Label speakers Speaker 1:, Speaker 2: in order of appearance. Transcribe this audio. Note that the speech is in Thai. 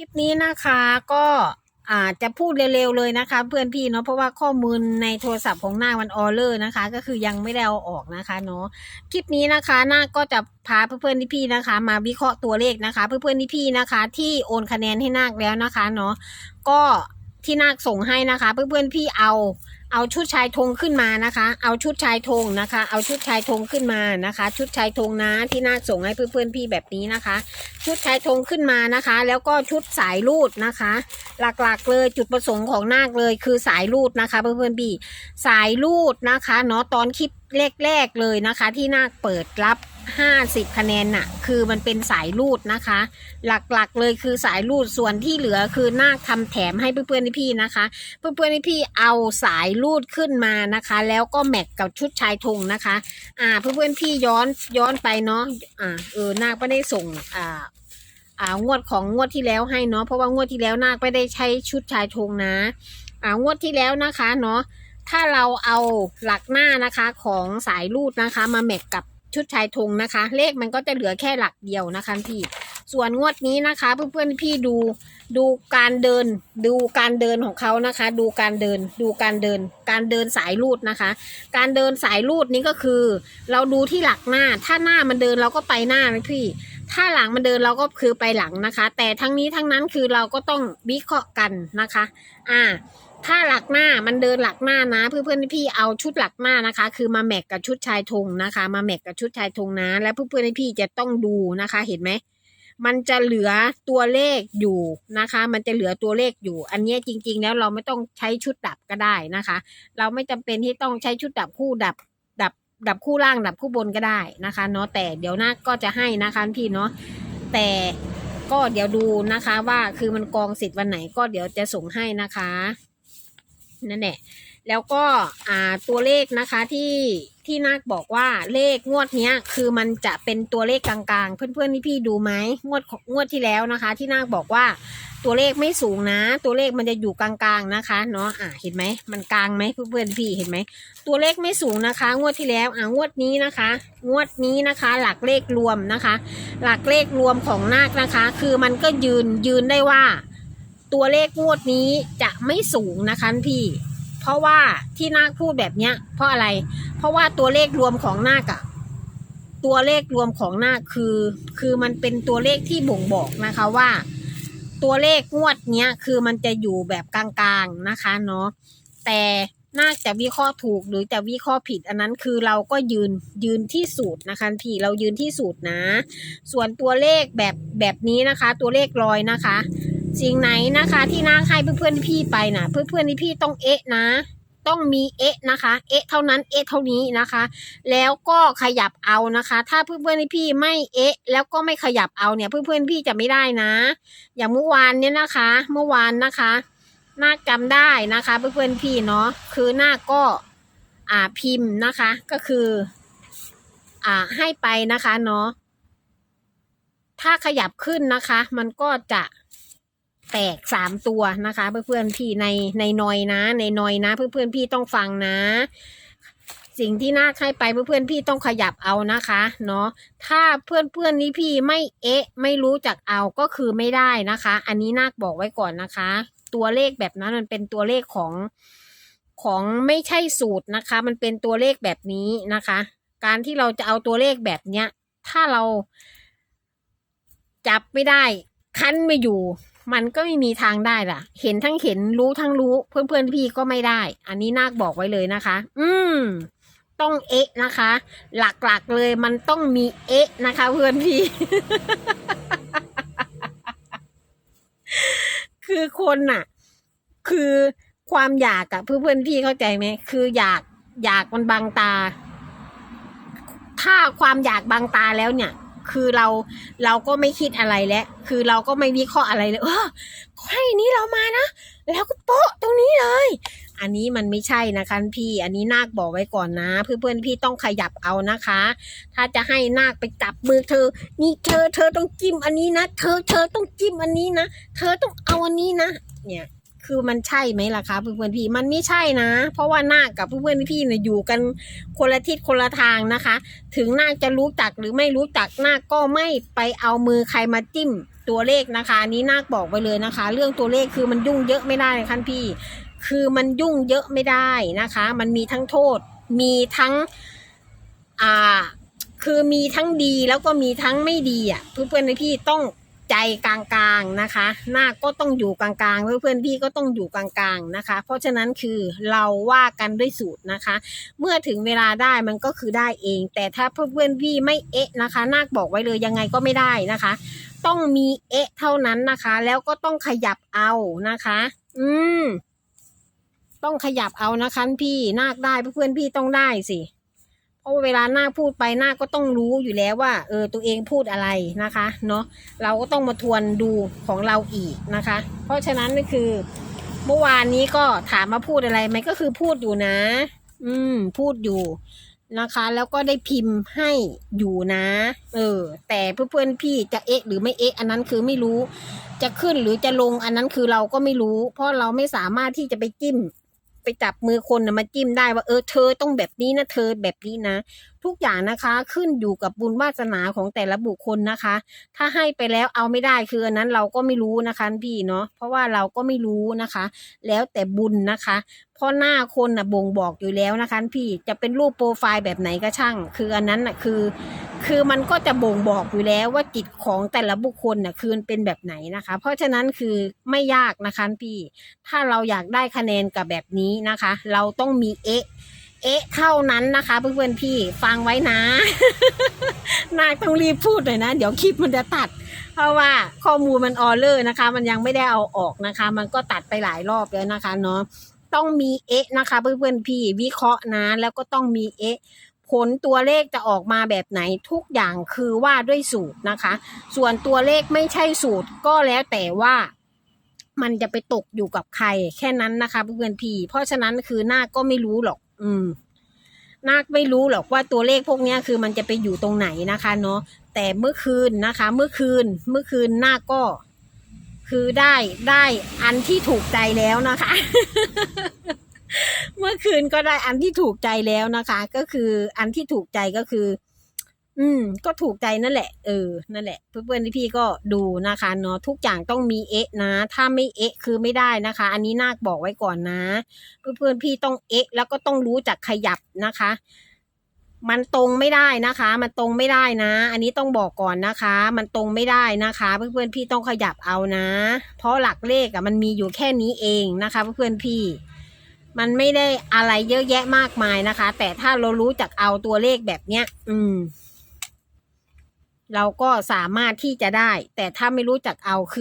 Speaker 1: ลิปนี้นะคะก็อาจจะพูดเร็วๆเลยนะคะ เพื่อนพี่เนาะเพราะว่าข้อมูลในโทรศัพท์ของนาคมันออเลอร์นะคะ ก็คือยังไม่ได้เอาออกนะคะเนาะคลิปนี้นะคะนาก็จะพาเพื่อนๆพี่ๆนะคะ มาวิเคราะห์ตัวเลขนะคะ เพื่อนๆพี่ๆนะคะ ที่โอนคะแนนให้นาคแล้วนะคะเนาะก็ที่นาคส่งให้นะคะ เพื่อนๆพี่เอา เอาชุดชายธงขึ้นมานะคะ เอาชุดชายธงนะคะ เอาชุดชายธงขึ้นมานะคะ ชุดชายธงนะที่นาคส่งให้เพื่อนๆพี่แบบนี้นะคะ ชุดชายธงขึ้นมานะคะ แล้วก็ชุดสายรูดนะคะ หลักๆเลยจุดประสงค์ของนาคเลยคือสายรูดนะคะ เพื่อนๆพี่สายรูดนะคะเนาะตอนคลิปแรกๆเลยนะคะ ที่นาคเปิดรับ 50คะแนนน่ะ คือมันเป็นสายรูดนะคะ หลักๆเลยคือสายรูดส่วนที่เหลือคือนาคทำแถมให้เพื่อนๆพี่นะคะ เพื่อนๆพี่เอาสายรูดขึ้นมานะคะ แล้วก็แมทกับชุดชายธงนะคะ อ่า เพื่อนๆพี่ย้อนย้อนไปเนาะอ่าเออนาคไม่ได้ส่งอ่าอ่างวดของงวดที่แล้วให้เนาะเพราะว่างวดที่แล้วนาคไม่ได้ใช้ชุดชายธงนะ อ่างวดที่แล้วนะคะเนาะถ้าเราเอาหลักหน้านะคะของสายรูดนะคะ มาแมทกับ ชุดชายธงนะคะ เลขมันก็จะเหลือแค่หลักเดียวนะคะพี่ส่วนงวดนี้นะคะ เพื่อนๆพี่ดูดูการเดิน ดูการเดินของเขานะคะ ดูการเดินดูการเดิน การเดินสายรูดนะคะ การเดินสายรูดนี้ก็คือ เราดูที่หลักหน้า ถ้าหน้ามันเดินเราก็ไปหน้านะพี่ ถ้าหลังมันเดินเราก็คือไปหลังนะคะ แต่ทั้งนี้ทั้งนั้นคือเราก็ต้องวิเคราะห์กันนะคะ อ่า ถ้าหลักหน้ามันเดินหลักหน้านะ เพื่อนๆพี่เอาชุดหลักหน้านะคะ คือมาแมกกับชุดชายธงนะคะ มาแมกกับชุดชายธงนะ และเพื่อนเพื่อนๆพี่จะต้องดูนะคะ เห็นไหมมันจะเหลือตัวเลขอยู่นะคะ มันจะเหลือตัวเลขอยู่ อันนี้จริง ๆ แล้วเราไม่ต้องใช้ชุดดับก็ได้นะคะ เราไม่จำเป็นที่ต้องใช้ชุดดับคู่ดับ ดับ ดับคู่ล่างดับคู่บนก็ได้นะคะเนาะแต่เดี๋ยวนาก็จะให้นะคะพี่เนาะแต่ก็เดี๋ยวดูนะคะว่าคือมันกองสิทธิ์วันไหนก็เดี๋ยวจะส่งให้นะคะ นั่นแหละแล้วก็อ่าตัวเลขนะคะที่ที่นาคบอกว่าเลขงวดเนี้ย คือมันจะเป็นตัวเลขกลางๆ เพื่อนๆที่พี่ดูไหมงวดของงวดที่แล้วนะคะ ที่นาคบอกว่าตัวเลขไม่สูงนะ ตัวเลขมันจะอยู่กลางๆนะคะเนาะอ่าเห็นไหมมันกลางไหมเพื่อนๆพี่เห็นไหมตัวเลขไม่สูงนะคะ งวดที่แล้วอ่างวดนี้นะคะ งวดนี้นะคะ หลักเลขรวมนะคะ หลักเลขรวมของนาคนะคะ คือมันก็ยืนยืนได้ว่า ตัวเลขงวดนี้จะไม่สูงนะคะพี่ เพราะว่าที่นาคพูดแบบเนี้ย เพราะอะไร เพราะว่าตัวเลขรวมของนาคอะตัวเลขรวมของนาคคือ คือมันเป็นตัวเลขที่บ่งบอกนะคะว่า ตัวเลขงวดเนี้ยคือมันจะอยู่แบบกลางๆนะคะเนาะแต่น่าจะวิเคราะห์ถูกหรือจะวิเคราะห์ผิด อันนั้นคือเราก็ยืนยืนที่สูตรนะคะพี่เรายืนที่สูตรนะ ส่วนตัวเลขแบบแบบนี้นะคะ ตัวเลขลอยนะคะ สิ่งไหนนะคะ ที่นาให้เพื่อนๆพี่ไปนะเพื่อนๆพี่ต้องเอ๊ะนะ ต้องมีเอ๊ะนะคะ เอ๊ะเท่านั้นเอ๊ะเท่านี้นะคะ แล้วก็ขยับเอานะคะ ถ้าเพื่อนๆพี่ไม่เอ๊ะ แล้วก็ไม่ขยับเอาเนี่ย เพื่อนๆพี่จะไม่ได้นะ อย่างเมื่อวานเนี่ยนะคะ เมื่อวานนะคะนาจำได้นะคะ เพื่อนๆพี่เนาะคือน้าก็อ่าพิมพ์นะคะ ก็คือ อ่าให้ไปนะคะเนาะถ้าขยับขึ้นนะคะ มันก็จะ แตกสามตัวนะคะ เพื่อนๆพี่ในในนอยนะ ในนอยนะ เพื่อนๆพี่ต้องฟังนะ สิ่งที่นาให้ไปเพื่อนๆพี่ต้องขยับเอานะคะเนาะถ้าเพื่อนๆนี้พี่ไม่เอ๊ะ ไม่รู้จักเอาก็คือไม่ได้นะคะ อันนี้นาคบอกไว้ก่อนนะคะ ตัวเลขแบบนั้นมันเป็นตัวเลขของของไม่ใช่สูตรนะคะ มันเป็นตัวเลขแบบนี้นะคะ การที่เราจะเอาตัวเลขแบบเนี้ย ถ้าเราจับไม่ได้ คั้นไม่อยู่ มันก็ไม่มีทางได้ล่ะ เห็นทั้งเห็นรู้ทั้งรู้ เพื่อนๆพี่ก็ไม่ได้ อันนี้นาคบอกไว้เลยนะคะ อืม ต้องเอ๊ะนะคะ หลักๆเลยมันต้องมีเอ๊ะนะคะ เพื่อนพี่ คือคนน่ะ คือความอยากอะเพื่อนเพื่อนๆพี่เข้าใจไหมคืออยากอยากมันบังตา ถ้าความอยากบังตาแล้วเนี่ย คือเราเราก็ไม่คิดอะไรแล้วคือเราก็ไม่วิเคราะห์อะไรเลยเออให้นี้เรามานะแล้วก็โป๊ะตรงนี้เลย อันนี้มันไม่ใช่นะคะพี่ อันนี้นาคบอกไว้ก่อนนะ เพื่อนเพื่อนๆพี่ต้องขยับเอานะคะ ถ้าจะให้นาคไปจับมือเธอ นี่เธอเธอต้องจิ้มอันนี้นะ เธอเธอต้องจิ้มอันนี้นะ เธอต้องเอาอันนี้นะ เนี่ย คือมันใช่ไหมล่ะคะเพื่อนๆพี่มันไม่ใช่นะ เพราะว่านาคกับเพื่อนๆพี่เนี่ยอยู่กันคนละทิศคนละทางนะคะ ถึงนาคจะรู้จักหรือไม่รู้จักนาคก็ไม่ไปเอามือใครมาจิ้มตัวเลขนะคะนี้นาคบอกไปเลยนะคะ เรื่องตัวเลขคือมันยุ่งเยอะไม่ได้คันพี่ คือมันยุ่งเยอะไม่ได้นะคะ มันมีทั้งโทษ มีทั้งอ่าคือมีทั้งดีแล้วก็มีทั้งไม่ดีอะเพื่อนๆพี่ต้อง ใจกลางๆนะคะ หน้าก็ต้องอยู่กลางๆเพื่อนๆพี่ก็ต้องอยู่กลางๆนะคะ เพราะฉะนั้นคือเราว่ากันด้วยสูตรนะคะ เมื่อถึงเวลาได้มันก็คือได้เอง แต่ถ้าเพื่อนๆพี่ไม่เอ๊ะนะคะนาคบอกไว้เลยยังไงก็ไม่ได้นะคะ ต้องมีเอ๊ะเท่านั้นนะคะ แล้วก็ต้องขยับเอานะคะ อืม ต้องขยับเอานะคะพี่นาคได้เพื่อนๆพี่ต้องได้สิ เพราะเวลาหน้าพูดไปหน้าก็ต้องรู้อยู่แล้วว่า เออตัวเองพูดอะไรนะคะ เนาะเราก็ต้องมาทวนดูของเราอีกนะคะ เพราะฉะนั้นก็คือ เมื่อวานนี้ก็ถามมาพูดอะไรไหมก็คือพูดอยู่นะ อืม พูดอยู่นะคะ แล้วก็ได้พิมพ์ให้อยู่นะ เออ แต่เพื่อนๆพี่จะเอ๊ะ หรือไม่เอ๊ะ อันนั้นคือไม่รู้ จะขึ้นหรือจะลงอันนั้นคือเราก็ไม่รู้ เพราะเราไม่สามารถที่จะไปจิ้ม ไปจับมือคนนะมาจิ้มได้ว่า เออเธอต้องแบบนี้นะเธอแบบนี้นะ ทุกอย่างนะคะขึ้นอยู่กับบุญวาสนาของแต่ละบุคคลนะคะ ถ้าให้ไปแล้วเอาไม่ได้คืออันนั้นเราก็ไม่รู้นะคะพี่เนาะเพราะว่าเราก็ไม่รู้นะคะ แล้วแต่บุญนะคะเพราะหน้าคนนะบ่งบอกอยู่แล้วนะคะ พี่จะเป็นรูปโปรไฟล์แบบไหนก็ช่าง คืออันนั้นน่ะคือ คือมันก็จะบ่งบอกอยู่แล้วว่าจิตของแต่ละบุคคลน่ะคือมันเป็นแบบไหนนะคะ เพราะฉะนั้นคือไม่ยากนะคะพี่ ถ้าเราอยากได้คะแนนกับแบบนี้นะคะ เราต้องมีเอ๊ะเอ๊ะเท่านั้นนะคะเพื่อนๆพี่ฟังไว้นะนายต้องรีบพูดหน่อยนะ เดี๋ยวคลิปมันจะตัด เพราะว่าข้อมูลมันออเลอร์นะคะ มันยังไม่ได้เอาออกนะคะ มันก็ตัดไปหลายรอบแล้วนะคะเนาะต้องมีเอ๊ะนะคะ เพื่อนๆพี่วิเคราะห์นะแล้วก็ต้องมีเอ๊ะ ผลตัวเลขจะออกมาแบบไหนทุกอย่างคือว่าด้วยสูตรนะคะ ส่วนตัวเลขไม่ใช่สูตรก็แล้วแต่ว่ามันจะไปตกอยู่กับใครแค่นั้นนะคะเพื่อนพี่ เพราะฉะนั้นคือนาคก็ไม่รู้หรอก อืม นาคไม่รู้หรอกว่าตัวเลขพวกนี้คือมันจะไปอยู่ตรงไหนนะคะเนาะแต่เมื่อคืนนะคะ เมื่อคืน เมื่อคืนนาคก็ คือได้ได้อันที่ถูกใจแล้วนะคะ เมื่อคืนก็ได้อันที่ถูกใจแล้วนะคะ ก็คืออันที่ถูกใจก็คือ อืม ก็ถูกใจนั่นแหละ เออ นั่นแหละ เพื่อนๆพี่ๆก็ดูนะคะเนาะทุกอย่างต้องมีเอ๊ะนะ ถ้าไม่เอ๊ะคือไม่ได้นะคะ อันนี้นาคบอกไว้ก่อนนะ เพื่อนๆพี่ต้องเอ๊ะ แล้วก็ต้องรู้จักขยับนะคะมันตรงไม่ได้นะคะ มันตรงไม่ได้นะ อันนี้ต้องบอกก่อนนะคะ มันตรงไม่ได้นะคะ เพื่อนๆพี่ต้องขยับเอานะ เพราะหลักเลขอะมันมีอยู่แค่นี้เองนะคะ เพื่อนๆพี่ มันไม่ได้อะไรเยอะแยะมากมายนะคะ แต่ถ้าเรารู้จักเอาตัวเลขแบบเนี้ย อืม เราก็สามารถที่จะได้ แต่ถ้าไม่รู้จักเอาคือ